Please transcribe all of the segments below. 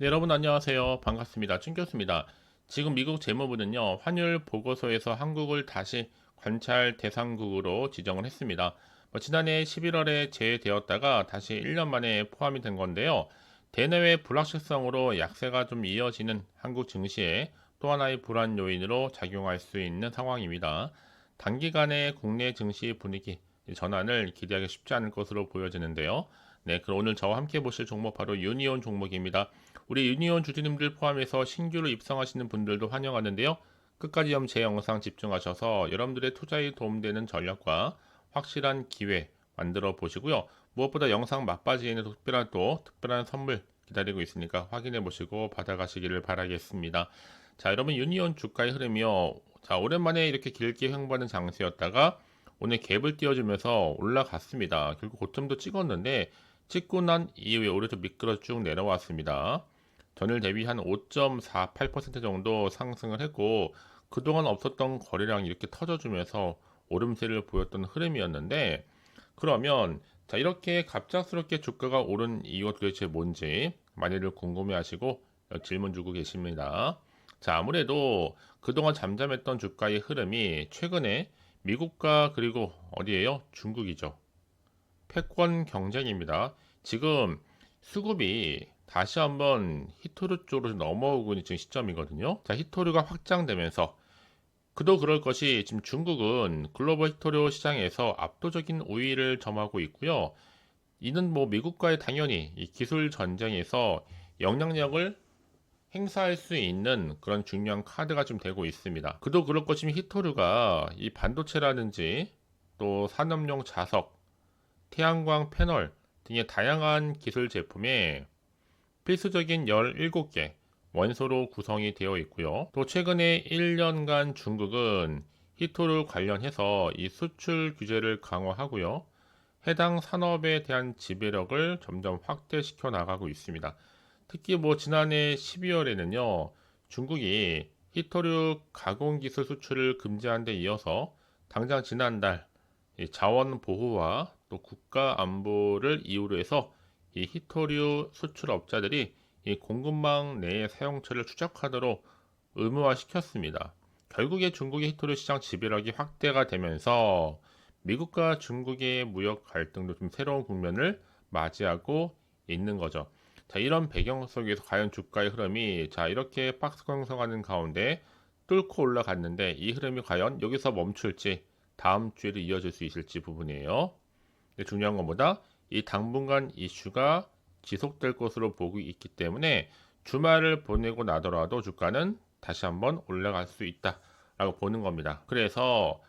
네, 여러분 안녕하세요. 반갑습니다. 춘교수입니다. 지금 미국 재무부는요, 환율 보고서에서 한국을 다시 관찰 대상국으로 지정을 했습니다. 뭐 지난해 11월에 제외되었다가 다시 1년 만에 포함이 된 건데요. 대내외 불확실성으로 약세가 좀 이어지는 한국 증시에 또 하나의 불안 요인으로 작용할 수 있는 상황입니다. 단기간에 국내 증시 분위기 전환을 기대하기 쉽지 않을 것으로 보여지는데요. 네, 그럼 오늘 저와 함께 보실 종목 바로 유니온 종목입니다. 우리 유니온 주주님들 포함해서 신규로 입성하시는 분들도 환영하는데요. 끝까지 제 영상 집중하셔서 여러분들의 투자에 도움되는 전략과 확실한 기회 만들어 보시고요. 무엇보다 영상 막바지에는 특별한 또 특별한 선물 기다리고 있으니까 확인해 보시고 받아가시기를 바라겠습니다. 자, 여러분 유니온 주가의 흐름이요. 자, 오랜만에 이렇게 길게 횡보하는 장세였다가 오늘 갭을 띄워주면서 올라갔습니다. 결국 고점도 찍었는데 찍고 난 이후에 오른쪽 미끄러 쭉 내려왔습니다. 전일 대비 한 5.48% 정도 상승을 했고 그동안 없었던 거래량이 이렇게 터져주면서 오름세를 보였던 흐름이었는데 그러면 자 이렇게 갑작스럽게 주가가 오른 이유가 도대체 뭔지 많이들 궁금해하시고 질문 주고 계십니다. 자 아무래도 그동안 잠잠했던 주가의 흐름이 최근에 미국과 그리고 어디에요? 중국이죠. 패권 경쟁입니다. 지금 수급이 다시 한번 히토류 쪽으로 넘어오고 있는 지금 시점이거든요. 자, 히토류가 확장되면서 그도 그럴 것이 지금 중국은 글로벌 히토류 시장에서 압도적인 우위를 점하고 있고요. 이는 뭐 미국과의 당연히 이 기술 전쟁에서 영향력을 행사할 수 있는 그런 중요한 카드가 좀 되고 있습니다. 그도 그럴 것이면 히토류가 이 반도체라든지 또 산업용 자석, 태양광 패널 등의 다양한 기술 제품에 필수적인 17개 원소로 구성이 되어 있고요. 또 최근에 1년간 중국은 히토류 관련해서 이 수출 규제를 강화하고요. 해당 산업에 대한 지배력을 점점 확대시켜 나가고 있습니다. 특히 뭐 지난해 12월에는요. 중국이 히토류 가공 기술 수출을 금지한 데 이어서 당장 지난달 자원 보호와 또 국가 안보를 이유로 해서 이 히토류 수출업자들이 이 공급망 내의 사용처를 추적하도록 의무화 시켰습니다. 결국에 중국의 히토류 시장 지배력이 확대가 되면서 미국과 중국의 무역 갈등도 좀 새로운 국면을 맞이하고 있는 거죠. 자, 이런 배경 속에서 과연 주가의 흐름이 자, 이렇게 박스 형성하는 가운데 뚫고 올라갔는데 이 흐름이 과연 여기서 멈출지 다음 주에도 이어질 수 있을지 부분이에요. 중요한 것보다 이 당분간 이슈가 지속될 것으로 보고 있기 때문에 주말을 보내고 나더라도 주가는 다시 한번 올라갈 수 있다라고 보는 겁니다. 그래서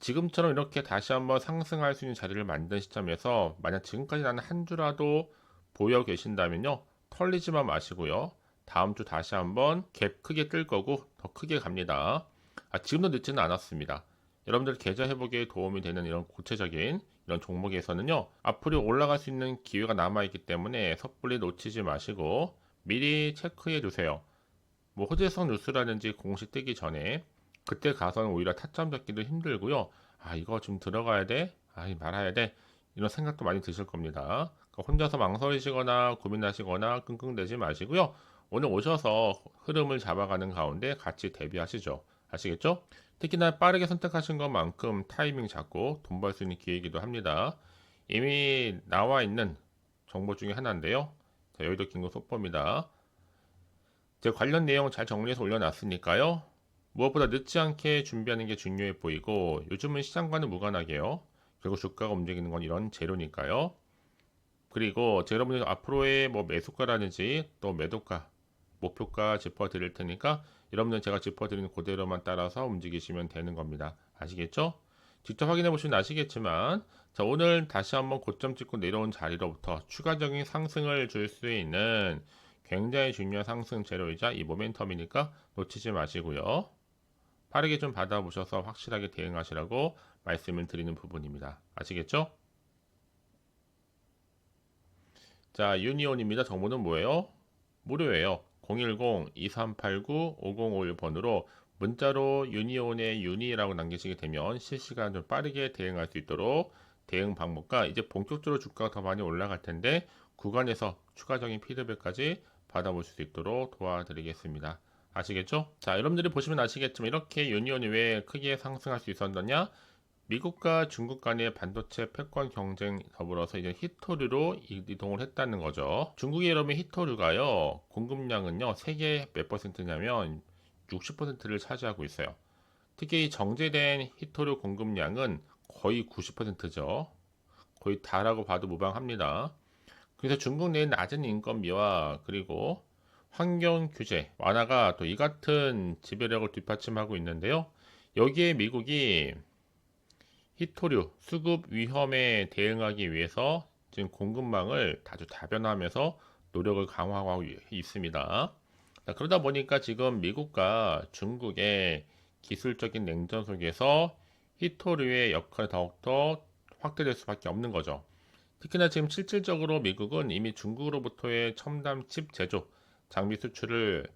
지금처럼 이렇게 다시 한번 상승할 수 있는 자리를 만든 시점에서 만약 지금까지 나는 한 주라도 보여 계신다면요 털리지만 마시고요 다음 주 다시 한번 갭 크게 뜰 거고 더 크게 갑니다. 아, 지금도 늦지는 않았습니다. 여러분들 계좌 회복에 도움이 되는 이런 구체적인 이런 종목에서는요 앞으로 올라갈 수 있는 기회가 남아있기 때문에 섣불리 놓치지 마시고 미리 체크해 주세요 뭐 호재성 뉴스라든지 공식 뜨기 전에 그때 가서는 오히려 타점 잡기도 힘들고요 아 이거 좀 들어가야 돼? 아 말아야 돼? 이런 생각도 많이 드실 겁니다 그러니까 혼자서 망설이시거나 고민하시거나 끙끙대지 마시고요 오늘 오셔서 흐름을 잡아가는 가운데 같이 대비하시죠 아시겠죠? 특히나 빠르게 선택하신 것만큼 타이밍 잡고 돈 벌 수 있는 기회이기도 합니다. 이미 나와 있는 정보 중에 하나인데요. 자, 여의도 긴급 속보입니다. 제 관련 내용 잘 정리해서 올려놨으니까요. 무엇보다 늦지 않게 준비하는 게 중요해 보이고 요즘은 시장과는 무관하게요. 결국 주가가 움직이는 건 이런 재료니까요. 그리고 제가 여러분들 앞으로의 뭐 매수가라든지 또 매도가 목표가 짚어드릴 테니까 여러분들 제가 짚어드리는 그대로만 따라서 움직이시면 되는 겁니다. 아시겠죠? 직접 확인해 보시면 아시겠지만 자 오늘 다시 한번 고점 찍고 내려온 자리로부터 추가적인 상승을 줄 수 있는 굉장히 중요한 상승 재료이자 이 모멘텀이니까 놓치지 마시고요. 빠르게 좀 받아보셔서 확실하게 대응하시라고 말씀을 드리는 부분입니다. 아시겠죠? 자, 유니온입니다. 정보는 뭐예요? 무료예요. 010-2389-5051번으로 문자로 유니온의 유니라고 남기시게 되면 실시간 좀 빠르게 대응할 수 있도록 대응 방법과 이제 본격적으로 주가가 더 많이 올라갈 텐데 구간에서 추가적인 피드백까지 받아볼 수 있도록 도와드리겠습니다. 아시겠죠? 자, 여러분들이 보시면 아시겠지만 이렇게 유니온이 왜 크게 상승할 수 있었느냐? 미국과 중국 간의 반도체 패권 경쟁 더불어서 이제 히토류로 이동을 했다는 거죠. 중국의 여러분 히토류가요, 공급량은요, 세계 몇 퍼센트냐면 60%를 차지하고 있어요. 특히 이 정제된 히토류 공급량은 거의 90%죠. 거의 다라고 봐도 무방합니다. 그래서 중국 내 낮은 인건비와 그리고 환경 규제 완화가 또 이 같은 지배력을 뒷받침하고 있는데요. 여기에 미국이 히토류 수급 위험에 대응하기 위해서 지금 공급망을 다주 다변화하면서 노력을 강화하고 있습니다. 자, 그러다 보니까 지금 미국과 중국의 기술적인 냉전 속에서 히토류의 역할이 더욱더 확대될 수밖에 없는 거죠. 특히나 지금 실질적으로 미국은 이미 중국으로부터의 첨단 칩 제조, 장비 수출을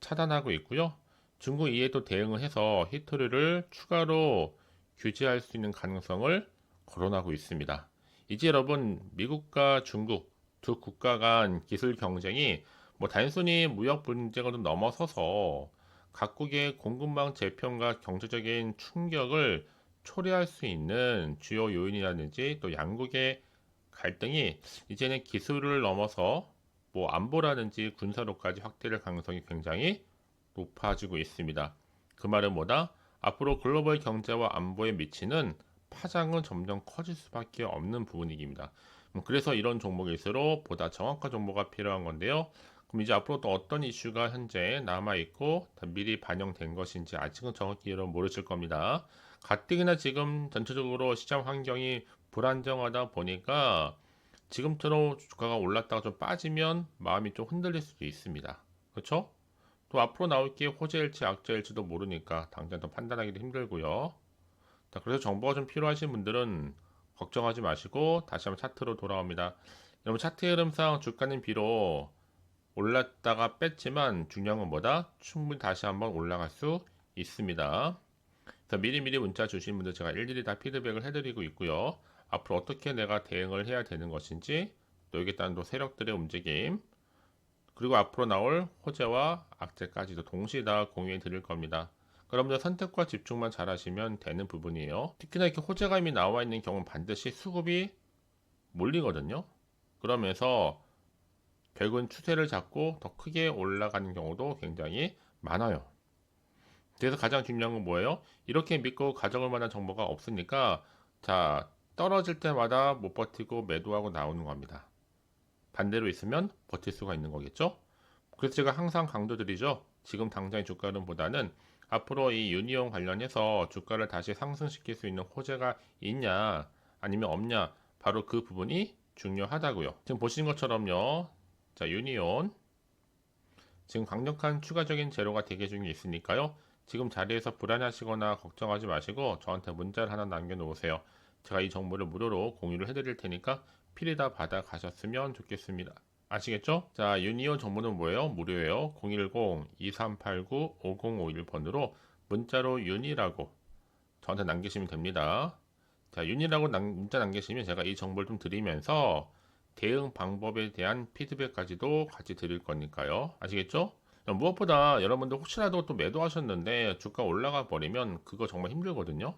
차단하고 있고요. 중국 이에 또 대응을 해서 히토류를 추가로 규제할 수 있는 가능성을 거론하고 있습니다. 이제 여러분 미국과 중국 두 국가 간 기술 경쟁이 뭐 단순히 무역 분쟁을 좀 넘어서서 각국의 공급망 재편과 경제적인 충격을 초래할 수 있는 주요 요인이라든지 또 양국의 갈등이 이제는 기술을 넘어서 뭐 안보라든지 군사로까지 확대될 가능성이 굉장히 높아지고 있습니다. 그 말은 뭐다? 앞으로 글로벌 경제와 안보에 미치는 파장은 점점 커질 수밖에 없는 부분입니다. 음, 그래서 이런 종목일수록 보다 정확한 정보가 필요한 건데요. 그럼 이제 앞으로 또 어떤 이슈가 현재 남아있고 미리 반영된 것인지 아직은 정확히 여러분 모르실 겁니다. 가뜩이나 지금 전체적으로 시장 환경이 불안정하다 보니까 지금처럼 주가가 올랐다가 좀 빠지면 마음이 좀 흔들릴 수도 있습니다. 그렇죠? 또 앞으로 나올 게 호재일지 악재일지도 모르니까 당장 더 판단하기도 힘들고요. 자, 그래서 정보가 좀 필요하신 분들은 걱정하지 마시고 다시 한번 차트로 돌아옵니다. 여러분 차트 흐름상 주가는 비록 올랐다가 뺐지만 중요한 건 뭐다? 충분히 다시 한번 올라갈 수 있습니다. 그래서 미리미리 문자 주신 분들 제가 일일이 다 피드백을 해드리고 있고요. 앞으로 어떻게 내가 대응을 해야 되는 것인지 또 여기에 따른 또 세력들의 움직임 그리고 앞으로 나올 호재와 악재까지도 동시에 다 공유해 드릴 겁니다. 여러분들 선택과 집중만 잘 하시면 되는 부분이에요. 특히나 이렇게 호재감이 나와 있는 경우는 반드시 수급이 몰리거든요. 그러면서 결국은 추세를 잡고 더 크게 올라가는 경우도 굉장히 많아요. 그래서 가장 중요한 건 뭐예요? 이렇게 믿고 가져올 만한 정보가 없으니까 자 떨어질 때마다 못 버티고 매도하고 나오는 겁니다. 반대로 있으면 버틸 수가 있는 거겠죠. 그래서 제가 항상 강조드리죠. 지금 당장의 주가 흐름보다는 앞으로 이 유니온 관련해서 주가를 다시 상승시킬 수 있는 호재가 있냐 아니면 없냐 바로 그 부분이 중요하다고요. 지금 보시는 것처럼요. 자 유니온 지금 강력한 추가적인 재료가 대기 중에 있으니까요. 지금 자리에서 불안하시거나 걱정하지 마시고 저한테 문자를 하나 남겨놓으세요. 제가 이 정보를 무료로 공유를 해드릴 테니까 필요다 받아 가셨으면 좋겠습니다. 아시겠죠? 자, 유니온 정보는 뭐예요? 무료예요. 010-2389-5051번으로 문자로 윤이라고 저한테 남기시면 됩니다. 자, 윤이라고 남, 문자 남기시면 제가 이 정보를 좀 드리면서 대응 방법에 대한 피드백까지도 같이 드릴 거니까요. 아시겠죠? 무엇보다 여러분들 혹시라도 또 매도하셨는데 주가 올라가 버리면 그거 정말 힘들거든요.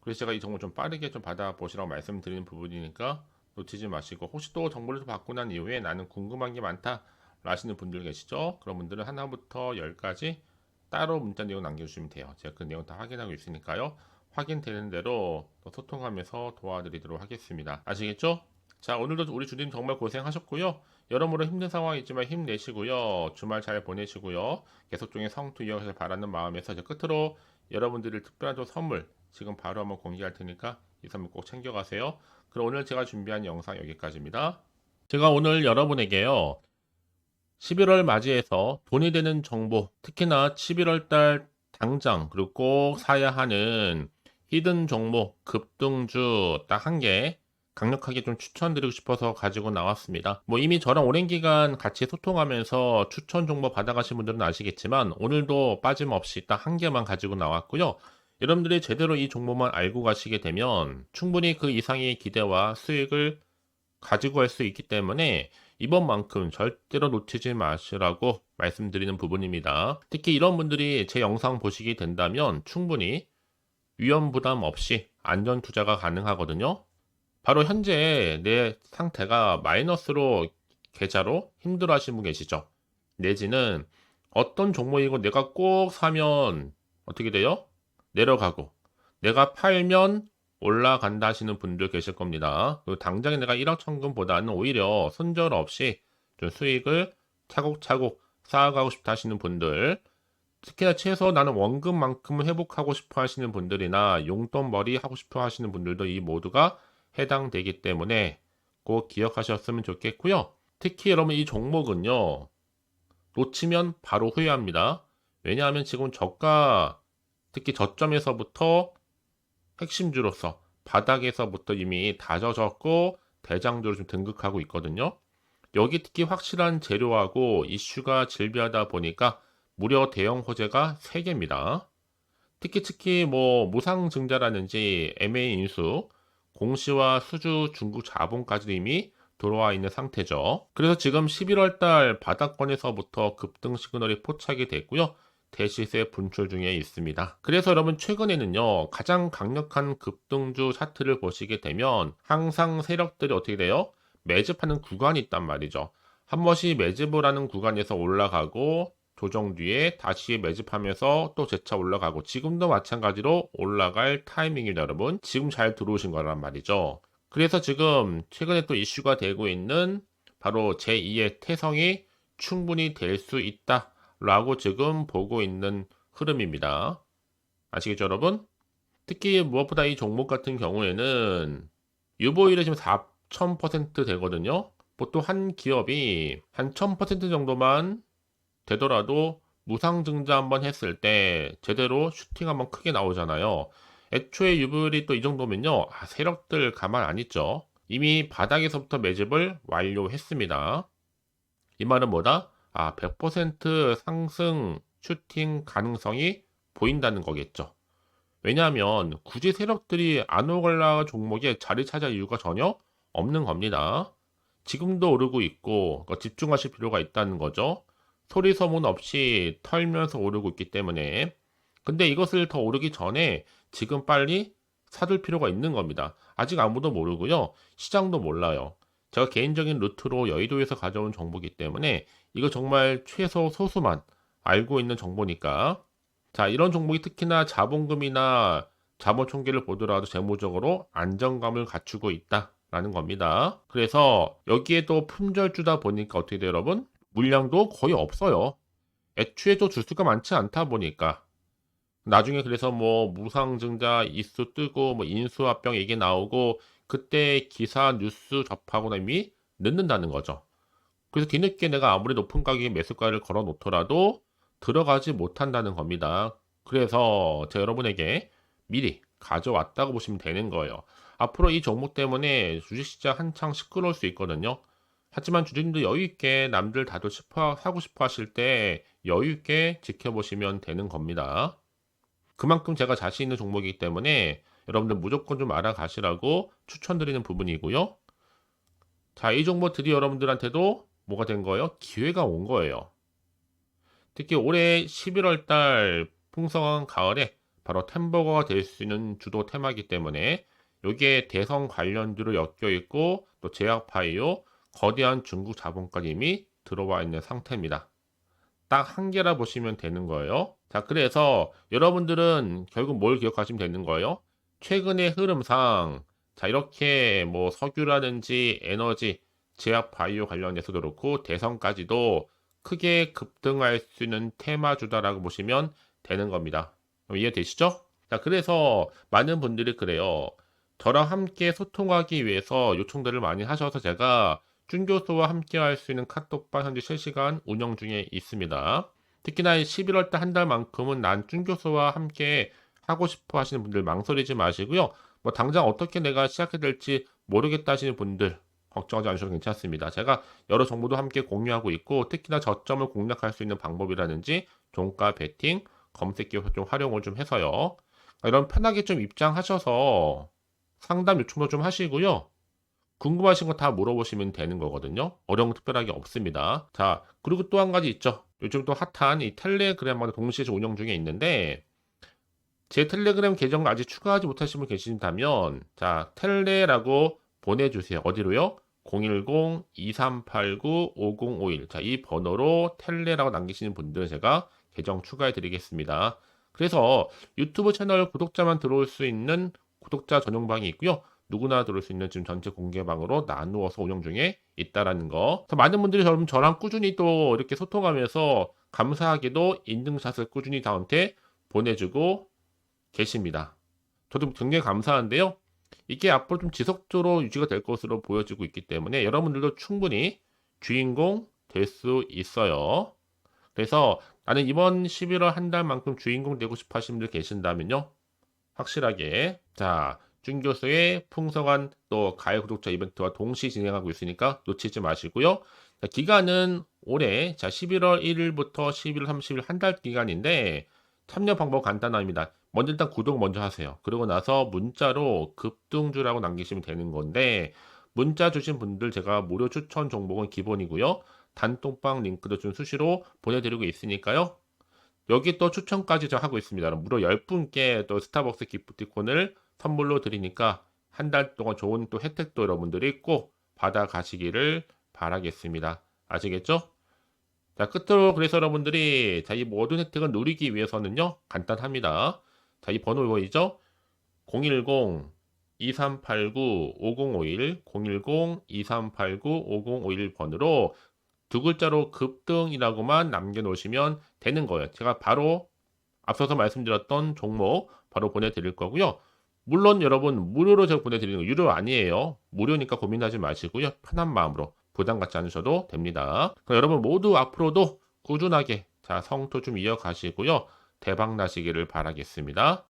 그래서 제가 이 정보 좀 빠르게 좀 받아보시라고 말씀드리는 부분이니까 놓치지 마시고 혹시 또 정보를 받고 난 이후에 나는 궁금한 게 많다 라시는 분들 계시죠? 그런 분들은 하나부터 열까지 따로 문자 내용 남겨주시면 돼요. 제가 그 내용 다 확인하고 있으니까요. 확인되는 대로 또 소통하면서 도와드리도록 하겠습니다. 아시겠죠? 자 오늘도 우리 주님 정말 고생하셨고요. 여러모로 힘든 상황이지만 힘내시고요. 주말 잘 보내시고요. 계속적인 성투 이어가길 바라는 마음에서 끝으로 여러분들을 특별한 또 선물 지금 바로 한번 공개할 테니까 이 선물 꼭 챙겨가세요. 그럼 오늘 제가 준비한 영상 여기까지입니다. 제가 오늘 여러분에게요. 11월 맞이해서 돈이 되는 정보, 특히나 11월 달 당장 그리고 꼭 사야 하는 히든 종목 급등주 딱 한 개 강력하게 좀 추천드리고 싶어서 가지고 나왔습니다. 뭐 이미 저랑 오랜 기간 같이 소통하면서 추천 정보 받아가신 분들은 아시겠지만 오늘도 빠짐없이 딱 한 개만 가지고 나왔고요. 여러분들이 제대로 이 정보만 알고 가시게 되면 충분히 그 이상의 기대와 수익을 가지고 갈 수 있기 때문에 이번만큼 절대로 놓치지 마시라고 말씀드리는 부분입니다. 특히 이런 분들이 제 영상 보시게 된다면 충분히 위험 부담 없이 안전 투자가 가능하거든요. 바로 현재 내 상태가 마이너스로 계좌로 힘들어 하시는 분 계시죠? 내지는 어떤 종목이고 내가 꼭 사면 어떻게 돼요? 내려가고 내가 팔면 올라간다 하시는 분들 계실 겁니다. 당장에 내가 1억 천금보다는 오히려 손절 없이 좀 수익을 차곡차곡 쌓아가고 싶다 하시는 분들 특히나 최소 나는 원금만큼은 회복하고 싶어 하시는 분들이나 용돈벌이 하고 싶어 하시는 분들도 이 모두가 해당되기 때문에 꼭 기억하셨으면 좋겠고요. 특히 여러분 이 종목은요. 놓치면 바로 후회합니다. 왜냐하면 지금 저가 특히 저점에서부터 핵심주로서 바닥에서부터 이미 다져졌고 대장주로 좀 등극하고 있거든요. 여기 특히 확실한 재료하고 이슈가 질비하다 보니까 무려 대형 호재가 3개입니다. 특히 특히 뭐 무상 증자라든지 MA 인수, 공시와 수주 중국 자본까지도 이미 들어와 있는 상태죠. 그래서 지금 11월 달 바닥권에서부터 급등 시그널이 포착이 됐고요. 대시세 분출 중에 있습니다. 그래서 여러분 최근에는요 가장 강력한 급등주 차트를 보시게 되면 항상 세력들이 어떻게 돼요? 매집하는 구간이 있단 말이죠. 한 번씩 매집을 하는 구간에서 올라가고 조정 뒤에 다시 매집하면서 또 재차 올라가고 지금도 마찬가지로 올라갈 타이밍입니다 여러분 지금 잘 들어오신 거란 말이죠 그래서 지금 최근에 또 이슈가 되고 있는 바로 제2의 태성이 충분히 될 수 있다 라고 지금 보고 있는 흐름입니다. 아시겠죠, 여러분? 특히 무엇보다 이 종목 같은 경우에는 유보율이 지금 4,000% 되거든요. 보통 한 기업이 한 1,000% 정도만 되더라도 무상 증자 한번 했을 때 제대로 슈팅 한번 크게 나오잖아요. 애초에 유보율이 또 이 정도면요. 아, 세력들 가만 안 있죠. 이미 바닥에서부터 매집을 완료했습니다. 이 말은 뭐다? 아, 100% 상승 슈팅 가능성이 보인다는 거겠죠. 왜냐하면 굳이 세력들이 아노글라 종목에 자리 찾을 이유가 전혀 없는 겁니다. 지금도 오르고 있고 그러니까 집중하실 필요가 있다는 거죠. 소리 소문 없이 털면서 오르고 있기 때문에 근데 이것을 더 오르기 전에 지금 빨리 사둘 필요가 있는 겁니다. 아직 아무도 모르고요. 시장도 몰라요. 제가 개인적인 루트로 여의도에서 가져온 정보이기 때문에 이거 정말 최소 소수만 알고 있는 정보니까 자 이런 종목이 특히나 자본금이나 자본 총계를 보더라도 재무적으로 안정감을 갖추고 있다라는 겁니다. 그래서 여기에도 품절주다 보니까 어떻게 돼요 여러분? 물량도 거의 없어요. 애초에도 주수가 많지 않다 보니까 나중에 그래서 뭐 무상증자 이수 뜨고 뭐 인수합병 얘기 나오고 그때 기사 뉴스 접하고 나면 늦는다는 거죠. 그래서 뒤늦게 내가 아무리 높은 가격에 매수가를 걸어 놓더라도 들어가지 못한다는 겁니다. 그래서 제가 여러분에게 미리 가져왔다고 보시면 되는 거예요. 앞으로 이 종목 때문에 주식시장 한창 시끄러울 수 있거든요. 하지만 주주님도 여유있게 남들 다도 싶어, 하고 싶어 하실 때 여유있게 지켜보시면 되는 겁니다. 그만큼 제가 자신 있는 종목이기 때문에 여러분들 무조건 좀 알아가시라고 추천드리는 부분이고요. 자, 이 종목 드디어 여러분들한테도 뭐가 된 거예요? 기회가 온 거예요. 특히 올해 11월 달 풍성한 가을에 바로 템버거가 될 수 있는 주도 테마이기 때문에 여기에 대성 관련주로 엮여 있고 또 제약파이오 거대한 중국 자본까지 이미 들어와 있는 상태입니다. 딱 한 개라 보시면 되는 거예요. 자, 그래서 여러분들은 결국 뭘 기억하시면 되는 거예요? 최근의 흐름상 자 이렇게 뭐 석유라든지 에너지, 제약 바이오 관련해서도 그렇고 대선까지도 크게 급등할 수 있는 테마주다라고 보시면 되는 겁니다. 이해되시죠? 자 그래서 많은 분들이 그래요. 저랑 함께 소통하기 위해서 요청들을 많이 하셔서 제가 준 교수와 함께 할 수 있는 카톡방 현재 실시간 운영 중에 있습니다. 특히나 11월 달 한 달만큼은 난 준 교수와 함께 하고 싶어 하시는 분들 망설이지 마시고요. 뭐 당장 어떻게 내가 시작해야 될지 모르겠다 하시는 분들 걱정하지 않으셔도 괜찮습니다. 제가 여러 정보도 함께 공유하고 있고 특히나 저점을 공략할 수 있는 방법이라든지 종가 베팅 검색 기업 좀 활용을 좀 해서요. 이런 편하게 좀 입장하셔서 상담 요청도 좀 하시고요. 궁금하신 거 다 물어보시면 되는 거거든요. 어려운 거 특별하게 없습니다. 자, 그리고 또 한 가지 있죠. 요즘 또 핫한 이 텔레그램하고 동시에 운영 중에 있는데 제 텔레그램 계정 아직 추가하지 못하신 분 계신다면 자, 텔레라고 보내주세요. 어디로요? 010-2389-5051. 자, 이 번호로 텔레라고 남기시는 분들은 제가 계정 추가해 드리겠습니다. 그래서 유튜브 채널 구독자만 들어올 수 있는 구독자 전용 방이 있고요. 누구나 들어올 수 있는 지금 전체 공개방으로 나누어서 운영 중에 있다라는 거. 많은 분들이 저럼 저랑 꾸준히 또 이렇게 소통하면서 감사하게도 인증샷을 꾸준히 저한테 보내주고 계십니다. 저도 굉장히 감사한데요. 이게 앞으로 좀 지속적으로 유지가 될 것으로 보여지고 있기 때문에 여러분들도 충분히 주인공 될 수 있어요. 그래서 나는 이번 11월 한 달만큼 주인공 되고 싶어 하시는 분들 계신다면요. 확실하게 자, 준 교수의 풍성한 또 가요 구독자 이벤트와 동시 진행하고 있으니까 놓치지 마시고요. 자, 기간은 올해 자 11월 1일부터 11월 30일 한 달 기간인데 참여 방법 간단합니다. 먼저 일단 구독 먼저 하세요. 그러고 나서 문자로 급등주라고 남기시면 되는 건데 문자 주신 분들 제가 무료 추천 종목은 기본이고요. 단톡방 링크도 좀 수시로 보내드리고 있으니까요. 여기 또 추천까지 저 하고 있습니다. 무려 10분께 또 스타벅스 기프티콘을 선물로 드리니까 한 달 동안 좋은 또 혜택도 여러분들이 꼭 받아 가시기를 바라겠습니다. 아시겠죠? 자, 끝으로 그래서 여러분들이 자, 이 모든 혜택을 누리기 위해서는요. 간단합니다. 자, 이 번호 보이죠? 010 2389 5051 010 2389 5051 번으로 두 글자로 급등이라고만 남겨놓으시면 되는 거예요. 제가 바로 앞서서 말씀드렸던 종목 바로 보내드릴 거고요. 물론 여러분 무료로 제가 보내드리는 거 유료 아니에요. 무료니까 고민하지 마시고요. 편한 마음으로 부담 갖지 않으셔도 됩니다. 그럼 여러분 모두 앞으로도 꾸준하게 자 성토 좀 이어가시고요. 대박 나시기를 바라겠습니다.